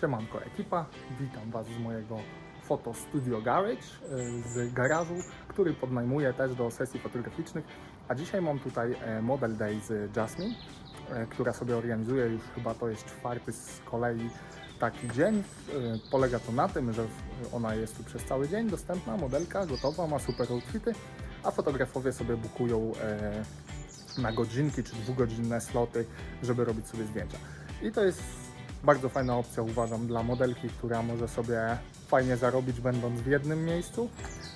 Siemanko ekipa, witam Was z mojego Photo Studio Garage, y, z garażu, który podnajmuję też do sesji fotograficznych. A dzisiaj mam tutaj e, Model Day z Jasmine, e, która sobie organizuje już chyba to jest czwarty z kolei taki dzień. Polega to na tym, że ona jest tu przez cały dzień dostępna, modelka gotowa, ma super outfity, a fotografowie sobie bukują e, na godzinki czy dwugodzinne sloty, żeby robić sobie zdjęcia. I to jest bardzo fajna opcja, uważam, dla modelki, która może sobie fajnie zarobić, będąc w jednym miejscu.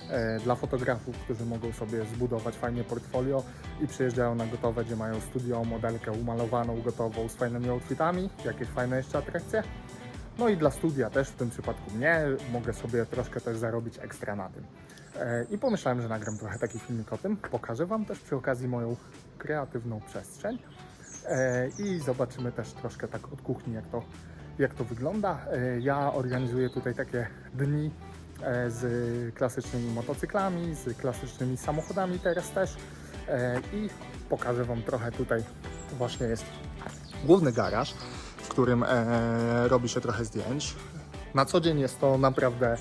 E, Dla fotografów, którzy mogą sobie zbudować fajnie portfolio i przyjeżdżają na gotowe, gdzie mają studio, modelkę umalowaną, gotową, z fajnymi outfitami, jakieś fajne jeszcze atrakcje. No i dla studia też, w tym przypadku mnie, mogę sobie troszkę też zarobić ekstra na tym. E, I pomyślałem, że nagram trochę taki filmik o tym. Pokażę Wam też przy okazji moją kreatywną przestrzeń. E, I zobaczymy też troszkę tak od kuchni, jak to, jak to wygląda. E, Ja organizuję tutaj takie dni e, z klasycznymi motocyklami, z klasycznymi samochodami teraz też. I pokażę Wam trochę tutaj właśnie jest główny garaż, w którym robi się trochę zdjęć. Na co dzień jest to naprawdę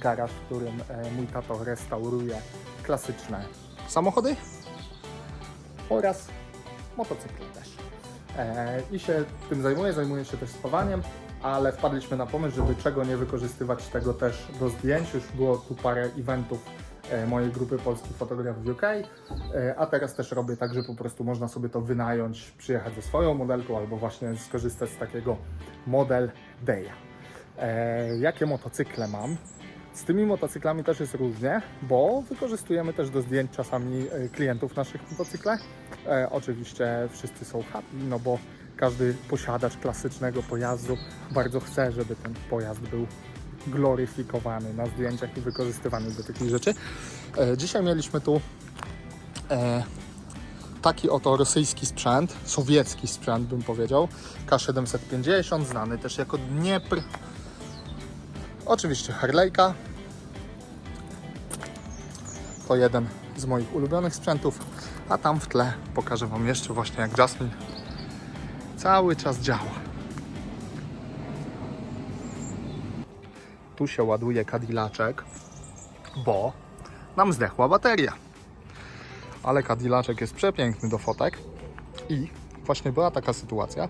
garaż, w którym mój tato restauruje klasyczne samochody oraz motocykle też. E, I się tym zajmuję, zajmuję się też spawaniem, ale wpadliśmy na pomysł, żeby czego nie wykorzystywać tego też do zdjęć. Już było tu parę eventów e, mojej grupy polskich fotografów UK, e, a teraz też robię tak, że po prostu można sobie to wynająć, przyjechać ze swoją modelką albo właśnie skorzystać z takiego model day'a. Jakie motocykle mam? Z tymi motocyklami też jest różnie, bo wykorzystujemy też do zdjęć czasami e, klientów naszych motocykle. E, oczywiście wszyscy są happy, no bo każdy posiadacz klasycznego pojazdu bardzo chce, żeby ten pojazd był gloryfikowany na zdjęciach i wykorzystywany do takich rzeczy. E, dzisiaj mieliśmy tu e, taki oto rosyjski sprzęt, sowiecki sprzęt bym powiedział, K750, znany też jako Dniepr. Oczywiście Harley'ka. To jeden z moich ulubionych sprzętów. A tam w tle pokażę Wam jeszcze właśnie jak Jasmine cały czas działa. Tu się ładuje Cadillaczek, bo nam zdechła bateria. Ale Cadillaczek jest przepiękny do fotek i właśnie była taka sytuacja,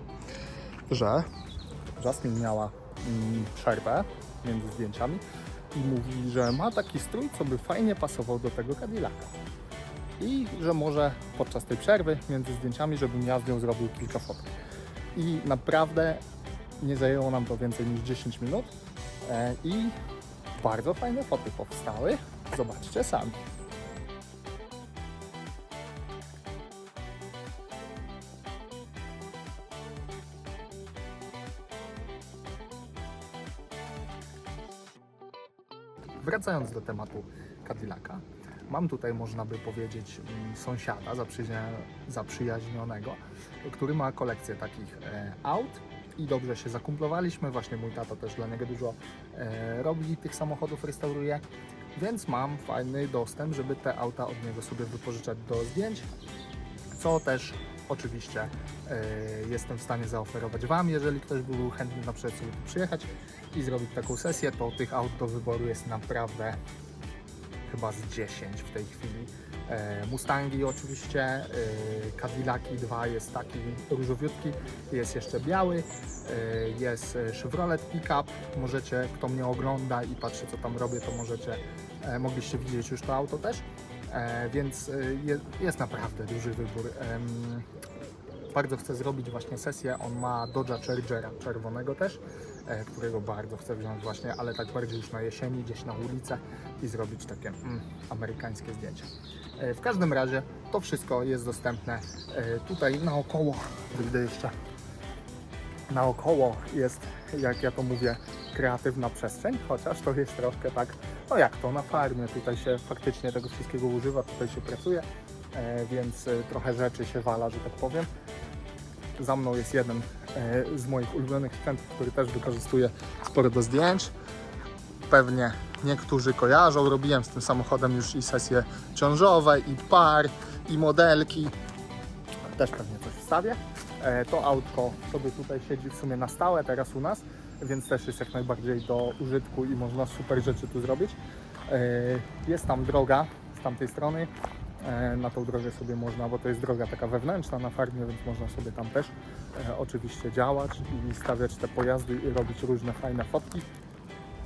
że Jasmine miała mm, przerwę między zdjęciami i mówi, że ma taki strój, co by fajnie pasował do tego Cadillaca. I że może podczas tej przerwy między zdjęciami, żebym ja z nią zrobił kilka fotek. I naprawdę nie zajęło nam to więcej niż 10 minut e, i bardzo fajne foty powstały. Zobaczcie sami. Wracając do tematu Cadillaca, mam tutaj, można by powiedzieć, mm, sąsiada zaprzyja- zaprzyjaźnionego, który ma kolekcję takich e, aut i dobrze się zakumplowaliśmy. Właśnie mój tato też dla niego dużo e, robi tych samochodów, restauruje, więc mam fajny dostęp, żeby te auta od niego sobie wypożyczać do zdjęć, co też oczywiście e, jestem w stanie zaoferować Wam, jeżeli ktoś by był chętny na przykład sobie przyjechać i zrobić taką sesję, to tych aut do wyboru jest naprawdę chyba z 10 w tej chwili. E, Mustangi oczywiście, e, Cadillaki 2 jest taki różowiutki, jest jeszcze biały, jest Chevrolet Pickup, możecie, kto mnie ogląda i patrzy co tam robię, to możecie, mogliście widzieć już to auto też, więc e, je, jest naprawdę duży wybór. Bardzo chcę zrobić właśnie sesję. On ma Dodge'a Chargera czerwonego też, e, którego bardzo chcę wziąć właśnie, ale tak bardziej już na jesieni, gdzieś na ulicę i zrobić takie mm, amerykańskie zdjęcie. E, w każdym razie to wszystko jest dostępne e, tutaj naokoło. Wyjdę jeszcze. Naokoło jest, jak ja to mówię, kreatywna przestrzeń, chociaż to jest troszkę tak, no jak to na farmie, tutaj się faktycznie tego wszystkiego używa, tutaj się pracuje, e, więc e, trochę rzeczy się wala, że tak powiem. Za mną jest jeden e, z moich ulubionych sprzętów, który też wykorzystuję sporo do zdjęć. Pewnie niektórzy kojarzą, robiłem z tym samochodem już i sesje ciążowe, i par, i modelki. Też pewnie coś wstawię. To autko sobie tutaj siedzi w sumie na stałe teraz u nas. Więc też jest jak najbardziej do użytku i można super rzeczy tu zrobić. E, Jest tam droga z tamtej strony. E, Na tą drogę sobie można, bo to jest droga taka wewnętrzna na farmie, więc można sobie tam też e, oczywiście działać i stawiać te pojazdy i robić różne fajne fotki.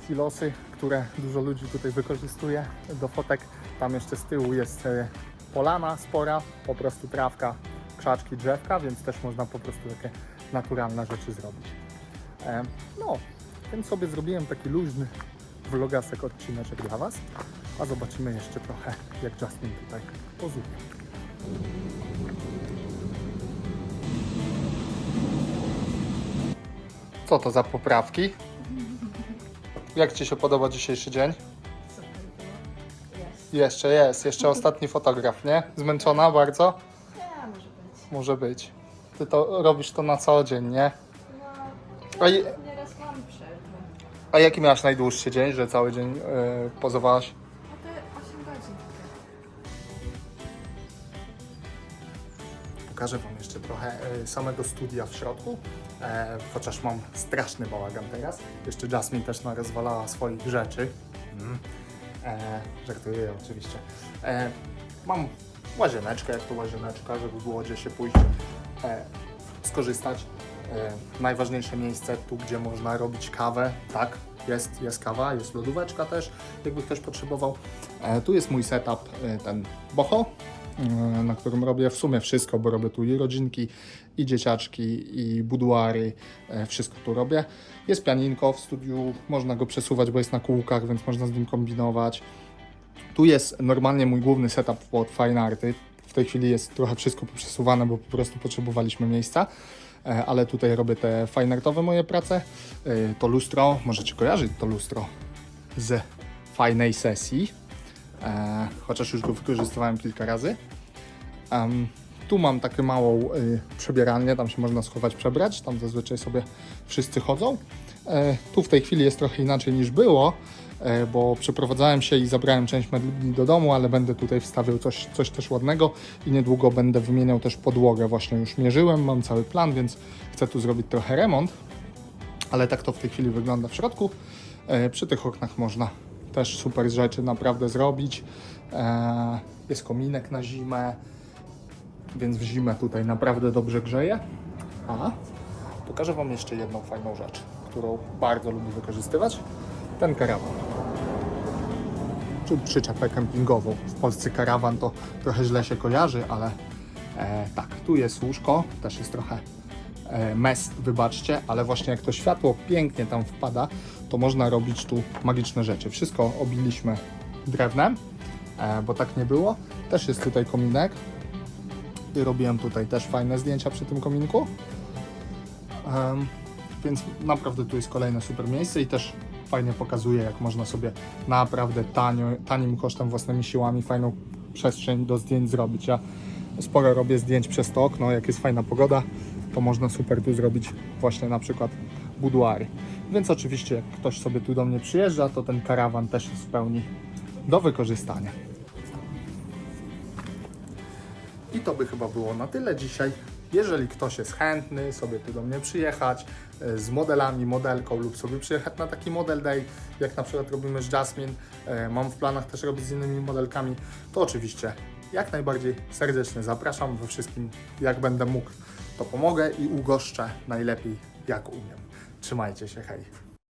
Silosy, które dużo ludzi tutaj wykorzystuje do fotek. Tam jeszcze z tyłu jest polana spora, po prostu trawka, krzaczki, drzewka, więc też można po prostu takie naturalne rzeczy zrobić. E, No, więc sobie zrobiłem taki luźny vlogasek odcineczek dla Was, a zobaczymy jeszcze trochę jak Justin tutaj pozuje. Co to za poprawki? Jak Ci się podoba dzisiejszy dzień? Jeszcze jest, jeszcze ostatni fotograf, nie? Zmęczona bardzo? Nie, może być. Może być. Ty to robisz to na co dzień, nie? A, i- nieraz mam przerwę. a jaki miałeś najdłuższy dzień, że cały dzień yy, pozowałaś? No to 8 godzin. Pokażę Wam jeszcze trochę e, samego studia w środku, e, chociaż mam straszny bałagan teraz. Jeszcze Jasmine też narozwalała swoich rzeczy. Mm. E, żartuję oczywiście. E, mam łazieneczkę, jak to łazieneczka, żeby było gdzie się pójść, e, skorzystać. E, najważniejsze miejsce, tu gdzie można robić kawę, tak, jest, jest kawa, jest lodóweczka też, jakby ktoś potrzebował. E, tu jest mój setup, e, ten boho, na którym robię w sumie wszystko, bo robię tu i rodzinki, i dzieciaczki, i buduary, wszystko tu robię. Jest pianinko w studiu, można go przesuwać, bo jest na kółkach, więc można z nim kombinować. Tu jest normalnie mój główny setup pod fine arty. W tej chwili jest trochę wszystko poprzesuwane, bo po prostu potrzebowaliśmy miejsca. E, Ale tutaj robię te fine artowe moje prace. E, To lustro, możecie kojarzyć to lustro z fajnej sesji. E, Chociaż już go wykorzystywałem kilka razy. Tu mam taką małą y, przebieralnię, tam się można schować, przebrać, tam zazwyczaj sobie wszyscy chodzą. E, tu w tej chwili jest trochę inaczej niż było, e, bo przeprowadzałem się i zabrałem część mebli do domu, ale będę tutaj wstawiał coś, coś też ładnego i niedługo będę wymieniał też podłogę. Właśnie już mierzyłem, mam cały plan, więc chcę tu zrobić trochę remont, ale tak to w tej chwili wygląda w środku. E, przy tych oknach można też super rzeczy naprawdę zrobić. Jest kominek na zimę, więc w zimę tutaj naprawdę dobrze grzeje. A pokażę Wam jeszcze jedną fajną rzecz, którą bardzo lubię wykorzystywać. Ten karawan. Czy przyczepę kempingową. W Polsce karawan to trochę źle się kojarzy, ale e, tak, tu jest łóżko, też jest trochę e, wybaczcie, ale właśnie jak to światło pięknie tam wpada, to można robić tu magiczne rzeczy. Wszystko obiliśmy drewnem, e, bo tak nie było. Też jest tutaj kominek, i robiłem tutaj też fajne zdjęcia przy tym kominku. Więc naprawdę tu jest kolejne super miejsce i też fajnie pokazuje, jak można sobie naprawdę tanio, tanim kosztem, własnymi siłami fajną przestrzeń do zdjęć zrobić. Ja sporo robię zdjęć przez to okno, jak jest fajna pogoda, to można super tu zrobić właśnie na przykład buduary. Więc oczywiście jak ktoś sobie tu do mnie przyjeżdża, to ten karawan też jest w pełni do wykorzystania. I to by chyba było na tyle dzisiaj. Jeżeli ktoś jest chętny sobie tu do mnie przyjechać e, z modelami, modelką lub sobie przyjechać na taki model day, jak na przykład robimy z Jasmine, e, mam w planach też robić z innymi modelkami, to oczywiście jak najbardziej serdecznie zapraszam we wszystkim, jak będę mógł, to pomogę i ugoszczę najlepiej jak umiem. Trzymajcie się, hej!